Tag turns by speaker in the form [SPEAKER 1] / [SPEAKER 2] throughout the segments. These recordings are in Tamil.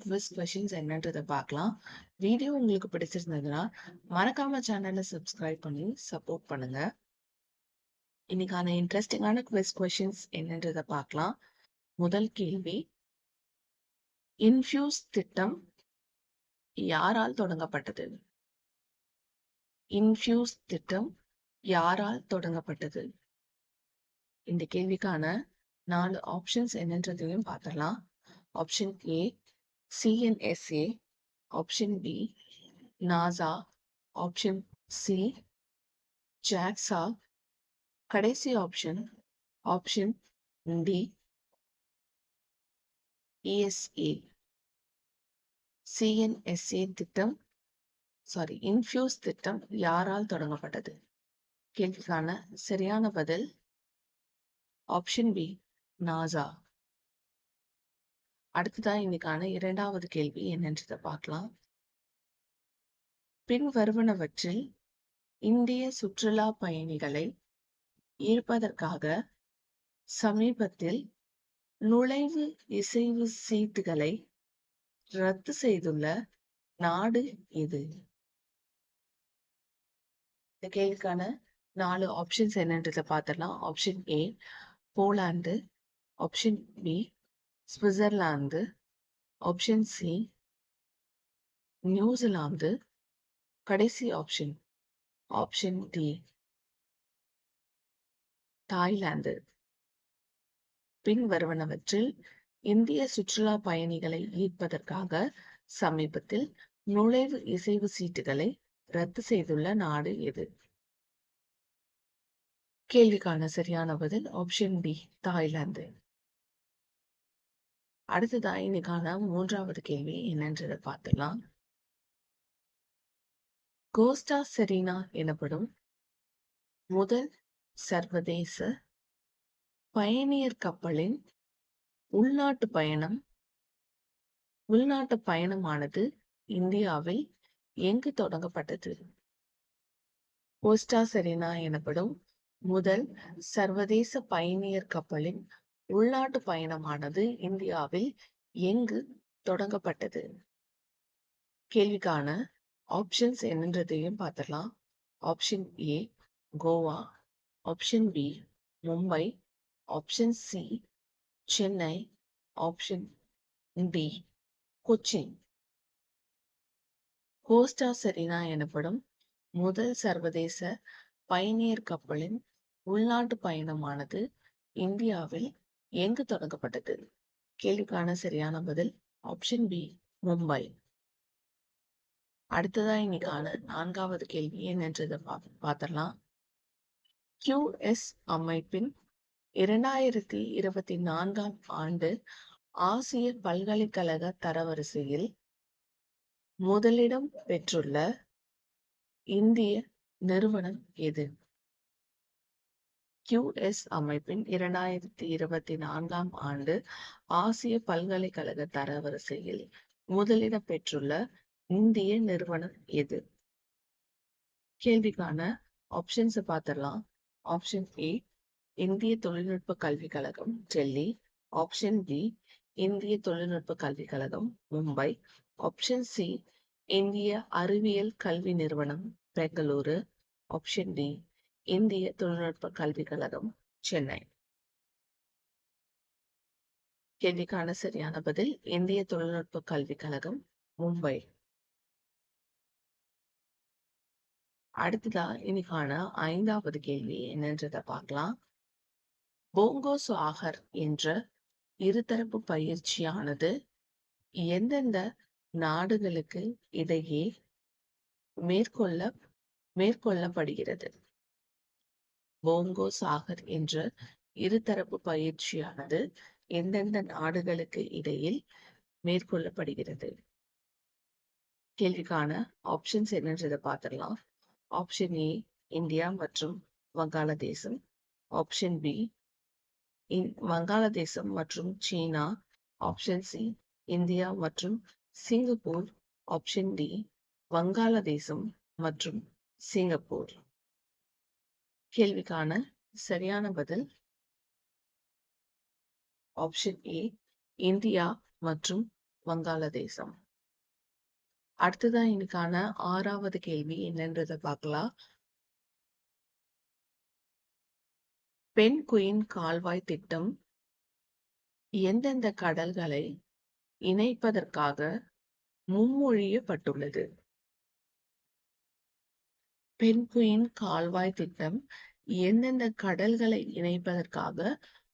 [SPEAKER 1] குவிஸ் கொஷின்ஸ் என்னன்றதை பார்க்கலாம். வீடியோ உங்களுக்கு பிடிச்சிருந்ததுன்னா மறக்காம சேனலை சப்ஸ்கிரைப் பண்ணி சப்போர்ட் பண்ணுங்க. இன்னைக்கான இன்ட்ரெஸ்டிங்கான குவிஸ் கொஷின்ஸ் என்னன்றதை பார்க்கலாம். முதல் கேள்வி. இன்ஃபியூஸ் திட்டம் யாரால் தொடங்கப்பட்டது? இன்ஃபியூஸ் திட்டம் யாரால் தொடங்கப்பட்டது? இந்த கேள்விக்கான நாலு ஆப்ஷன்ஸ் என்னன்றதையும் பார்த்தலாம் option A CNSA option B NASA option C JAXA கடைசி option option D ESA CNSA திட்டம் சாரி இன்ஃபியூஸ் திட்டம் யாரால் தொடங்கப்பட்டது? கேள்விக்கான சரியான பதில் ஆப்ஷன் பி நாசா அடுத்துதான் இன்னைக்கான இரண்டாவது கேள்வி என்னன்றதை பார்க்கலாம். பின் வருவனவற்றில் இந்திய சுற்றுலா பயணிகளை ஈர்ப்பதற்காக சமீபத்தில் நுழைவு இசைவு சீட்டுகளை ரத்து செய்துள்ள நாடு எது இந்த கேள்விக்கான நாலு ஆப்ஷன்ஸ் என்னன்றதை பார்த்துடலாம். Option A Poland option B Switzerland option C New Zealand கடைசி ஆப்ஷன் ஆப்ஷன் டி தாய்லாந்து பின் வருவனவற்றில் இந்திய சுற்றுலா பயணிகளை ஈர்ப்பதற்காக சமீபத்தில் நுழைவு இசைவு சீட்டுகளை ரத்து செய்துள்ள நாடு எது? கேள்விக்கான சரியான பதில் ஆப்ஷன் டி தாய்லாந்து அடுத்ததா இன்னைக்கான மூன்றாவது கேள்வி என்னன்றதை பார்த்துலாம் கோஸ்டா செரீனா எனப்படும் முதல் சர்வதேச பயணியர் கப்பலின் உள்நாட்டு பயணம் உள்நாட்டு பயணமானது இந்தியாவில் எங்கு தொடங்கப்பட்டது? கோஸ்டா செரீனா எனப்படும் முதல் சர்வதேச பயணியர் கப்பலின் உள்நாட்டு பயணமானது இந்தியாவில் எங்கு தொடங்கப்பட்டது? கேள்விக்கான ஆப்ஷன்ஸ் என்னன்றதையும் பார்த்துடலாம். Option A Goa. Option B Mumbai. Option C Chennai. Option D Cochin Costa Serena எனப்படும் முதல் சர்வதேச பயணியர் கப்பலின் உள்நாட்டு பயணமானது இந்தியாவில் எங்கு தொடங்கப்பட்டது? கேள்விக்கான சரியான பதில் ஆப்ஷன் பி மும்பை. அடுத்ததா இன்னைக்கான நான்காவது கேள்வி என்னன்றதை பார்த்தலாம் கியூஎஸ் அமைப்பின் இரண்டாயிரத்தி இருபத்தி நான்காம் ஆண்டு ஆசிய பல்கலைக்கழக தரவரிசையில் முதலிடம் பெற்றுள்ள இந்திய நிறுவனம் எது? கியூஎஸ் அமைப்பின் இரண்டாயிரத்தி இருபத்தி நான்காம் ஆண்டு ஆசிய பல்கலைக்கழக தரவரிசையில் முதலிடம் பெற்றுள்ள இந்திய நிறுவனம் எது? கேள்விக்கான ஆப்ஷன்ஸ் பார்த்துடலாம். ஆப்ஷன் ஏ இந்திய தொழில்நுட்ப கல்விக் கழகம் டெல்லி. ஆப்ஷன் பி இந்திய தொழில்நுட்ப கல்விக் கழகம் மும்பை. ஆப்ஷன் சி இந்திய அறிவியல் கல்வி நிறுவனம் பெங்களூரு. ஆப்ஷன் டி இந்திய தொழில்நுட்ப கல்விக் கழகம் சென்னை. கேள்விக்கான சரியான பதில் இந்திய தொழில்நுட்ப கல்விக் கழகம் மும்பை. அடுத்ததா இன்னைக்கான ஐந்தாவது கேள்வி என்னன்றத பார்க்கலாம். போங்கோ சுவாகர் என்ற இருதரப்பு பயிற்சியானது எந்தெந்த நாடுகளுக்கு இடையே மேற்கொள்ள மேற்கொள்ளப்படுகிறது? போங்கோ சாகர் என்ற இருதரப்பு பயிற்சியானது எந்தெந்த நாடுகளுக்கு இடையில் மேற்கொள்ளப்படுகிறது? கேள்விக்கான ஆப்ஷன்ஸ் என்னன்றதை பார்த்துடலாம். ஆப்ஷன் ஏ இந்தியா மற்றும் வங்காளதேசம். ஆப்ஷன் பி வங்காளதேசம் மற்றும் சீனா. ஆப்ஷன் சி இந்தியா மற்றும் சிங்கப்பூர். ஆப்ஷன் டி வங்காளதேசம் மற்றும் சிங்கப்பூர். கேள்விக்கான சரியான பதில் ஆப்ஷன் ஏ இந்தியா மற்றும் வங்காளதேசம். அடுத்ததான் இன்னைக்கான ஆறாவது கேள்வி என்னன்றத பார்க்கலாம். பெண் குயின் கால்வாய் திட்டம் எந்தெந்த கடல்களை இணைப்பதற்காக முன்மொழியப்பட்டுள்ளது பென்குயின் கால்வாய் திட்டம் எந்தெந்த கடல்களை இணைப்பதற்காக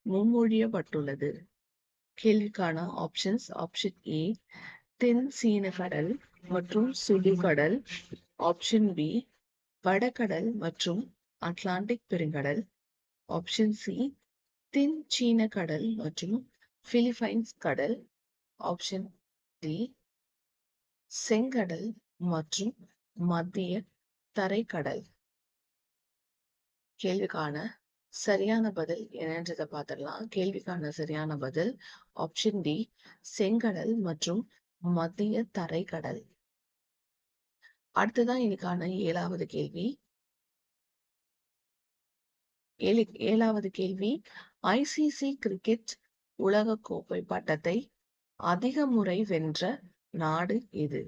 [SPEAKER 1] முன்மொழியப்பட்டுள்ளது? கேள்விக்கான ஆப்ஷன்ஸ் ஆப்ஷன் ஏ தென் சீன கடல் மற்றும் சுடுகடல் ஆப்ஷன் பி வடகடல் மற்றும் அட்லாண்டிக் பெருங்கடல். ஆப்ஷன் சி தென் சீன கடல் மற்றும் பிலிப்பைன்ஸ் கடல். ஆப்ஷன் டி செங்கடல் மற்றும் மத்திய தரைக்கடல். கேள்விக்கான சரியான பதில் என்னன்றதை பார்த்துடலாம். கேள்விக்கான சரியான பதில் ஆப்ஷன் டி செங்கடல் மற்றும் மத்திய தரைக்கடல். அடுத்ததான் இன்னைக்கான ஏழாவது கேள்வி. ஏழு ஏழாவது கேள்வி. ஐசிசி கிரிக்கெட் உலக கோப்பை பட்டத்தை அதிக முறை வென்ற நாடு எது?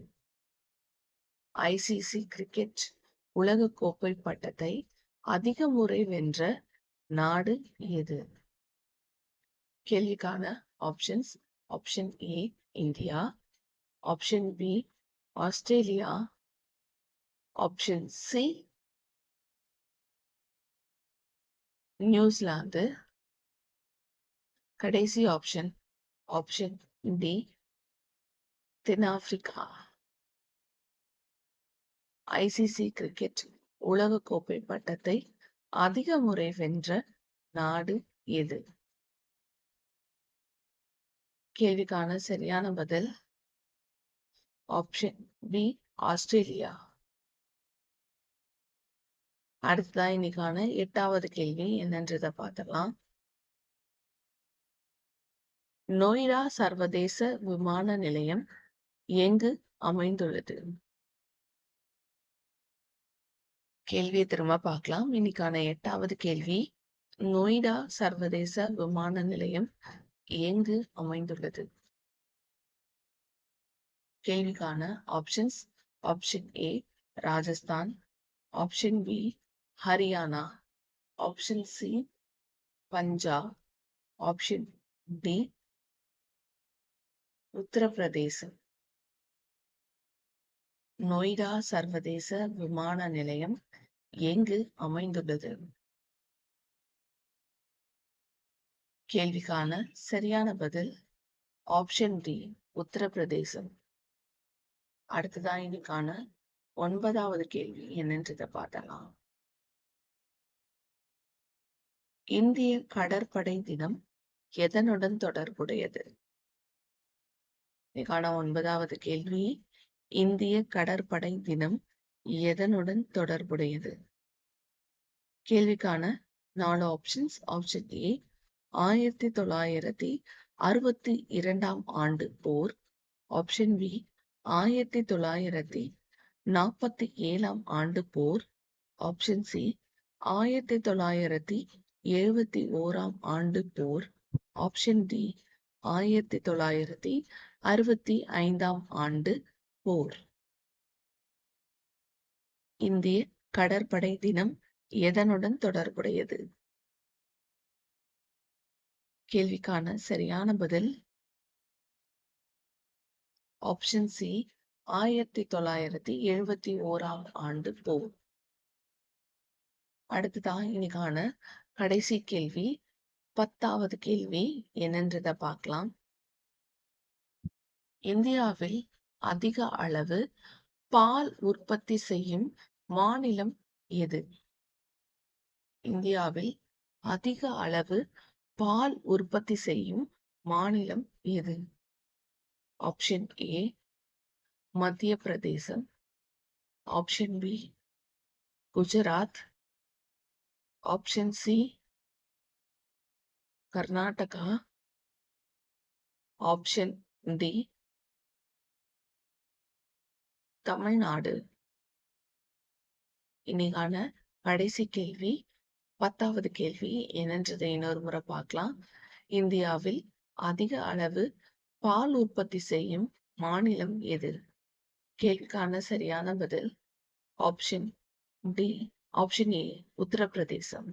[SPEAKER 1] ஐசிசி கிரிக்கெட் உலக கோப்பை பட்டத்தை அதிக முறை வென்ற நாடு எது? கேள்விக்கான options option A India. Option B Australia. Option C New Zealand. கடைசி ஆப்ஷன் ஆப்ஷன் டி தென்னாப்பிரிக்கா. ஐசிசி கிரிக்கெட் உலக கோப்பை பட்டத்தை அதிக முறை வென்ற நாடு எது? கேள்விக்கான சரியான பதில் ஆப்ஷன் பி ஆஸ்திரேலியா. அடுத்ததான் இன்னைக்கான எட்டாவது கேள்வி என்னன்றத பார்த்துக்கலாம் நொய்டா சர்வதேச விமான நிலையம் எங்கு அமைந்துள்ளது? கேள்வியை திரும்ப பார்க்கலாம். இன்னைக்கான எட்டாவது கேள்வி. நொய்டா சர்வதேச விமான நிலையம் எங்கு அமைந்துள்ளது? கேள்விக்கான options option A Rajasthan. Option B Haryana. Option C Punjab. Option D Uttar Pradesh. Noida சர்வதேச விமான நிலையம் எங்கு அமைந்துள்ளது. கேள்விக்கான சரியான பதில் ஆப்ஷன் டி உத்தரப்பிரதேசம். அடுத்ததான் இதுக்கான ஒன்பதாவது கேள்வி என்னன்றதை பார்த்தலாம் இந்திய கடற்படை தினம் எதனுடன் தொடர்புடையது? இதுக்கான ஒன்பதாவது கேள்வி இந்திய கடற்படை தினம் எதனுடன் தொடர்புடையது? கேள்விக்கான நாலு ஆப்ஷன்ஸ் ஆப்ஷன் ஏ ஆயிரத்தி தொள்ளாயிரத்தி அறுபத்தி இரண்டாம் ஆண்டு போர். ஆப்ஷன் பி ஆயிரத்தி தொள்ளாயிரத்தி நாற்பத்தி ஏழாம் ஆண்டு போர். ஆப்ஷன் சி ஆயிரத்தி தொள்ளாயிரத்தி எழுபத்தி ஓராம் ஆண்டு போர். ஆப்ஷன் டி ஆயிரத்தி தொள்ளாயிரத்தி அறுபத்தி ஐந்தாம் ஆண்டு போர். இந்திய கடற்படை தினம் எதனுடன் தொடர்புடையது? கேள்விக்கான சரியான பதில். ஆப்ஷன் சி ஆயிரத்தி தொள்ளாயிரத்தி எழுபத்தி ஓராம் ஆண்டு போர் அடுத்ததான் இன்னைக்கான கடைசி கேள்வி. பத்தாவது கேள்வி என்னன்றத பார்க்கலாம். இந்தியாவில் அதிக அளவு பால் உற்பத்தி செய்யும் மாநிலம் எது? இந்தியாவில் அதிக அளவு பால் உற்பத்தி செய்யும் மாநிலம் எது? Option A Madhya Pradesh. Option B Gujarat. Option C Karnataka. Option D Tamil Nadu. இன்னைக்கான கடைசி கேள்வி பத்தாவது கேள்வி என்னன்றதை இன்னொரு முறை பார்க்கலாம். இந்தியாவில் அதிக அளவு பால் உற்பத்தி செய்யும் மாநிலம் எது? கேள்விக்கான சரியான பதில் option D option A Uttar Pradesh.